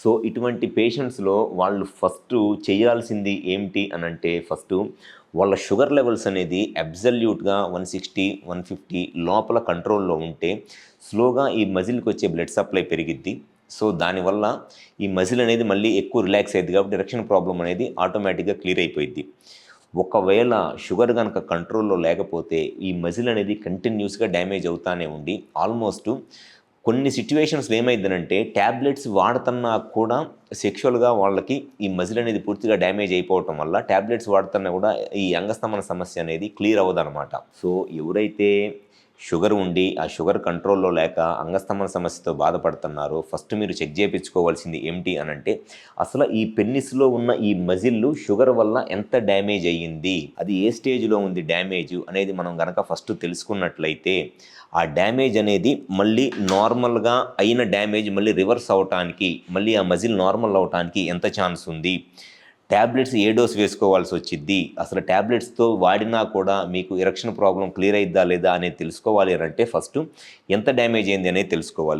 So ఇటువంటి పేషెంట్స్లో వాళ్ళు first చేయాల్సింది ఏమిటి అని అంటే ఫస్ట్ వాళ్ళ షుగర్ లెవెల్స్ అనేది అబ్జల్యూట్గా వన్ సిక్స్టీ వన్ ఫిఫ్టీ లోపల కంట్రోల్లో ఉంటే స్లోగా ఈ మజిల్కి వచ్చే బ్లడ్ సప్లై పెరిగిద్ది. సో దానివల్ల ఈ మజిల్ అనేది మళ్ళీ ఎక్కువ రిలాక్స్ అయ్యింది కాబట్టి ఎరక్షన్ ప్రాబ్లం అనేది ఆటోమేటిక్గా క్లియర్ అయిపోయింది ఒకవేళ షుగర్ కనుక కంట్రోల్లో లేకపోతే ఈ మజిల్ అనేది కంటిన్యూస్గా డ్యామేజ్ అవుతానే ఉండి ఆల్మోస్ట్ కొన్ని సిచ్యువేషన్స్లో ఏమైందనంటే ట్యాబ్లెట్స్ వాడుతున్నా కూడా సెక్షువల్గా వాళ్ళకి ఈ మజిల్ అనేది పూర్తిగా డ్యామేజ్ అయిపోవటం వల్ల ట్యాబ్లెట్స్ వాడుతున్నా కూడా ఈ అంగస్తమన సమస్య అనేది క్లియర్ అవ్వదన్నమాట. సో ఎవరైతే షుగర్ ఉండి ఆ షుగర్ కంట్రోల్లో లేక అంగస్తమన సమస్యతో బాధపడుతున్నారో ఫస్ట్ మీరు చెక్ చేయించుకోవాల్సింది ఏమిటి అని అంటే అసలు ఈ పెన్నిస్లో ఉన్న ఈ మజిల్లు షుగర్ వల్ల ఎంత డ్యామేజ్ అయ్యింది? అది ఏ స్టేజ్లో ఉంది డ్యామేజ్ అనేది మనం కనుక ఫస్ట్ తెలుసుకున్నట్లయితే ఆ డ్యామేజ్ అనేది మళ్ళీ నార్మల్గా అయిన డ్యామేజ్ మళ్ళీ రివర్స్ అవటానికి మళ్ళీ ఆ మజిల్ నార్మల్ అవటానికి ఎంత ఛాన్స్ ఉంది? ట్యాబ్లెట్స్ ఏ డోస్ వేసుకోవాల్సి వచ్చింది అసలు ట్యాబ్లెట్స్తో వాడినా కూడా మీకు ఎరక్షన్ ప్రాబ్లం క్లియర్ అయిద్దా లేదా అనేది తెలుసుకోవాలి అంటే ఫస్ట్ ఎంత డ్యామేజ్ అయింది అనేది తెలుసుకోవాలి.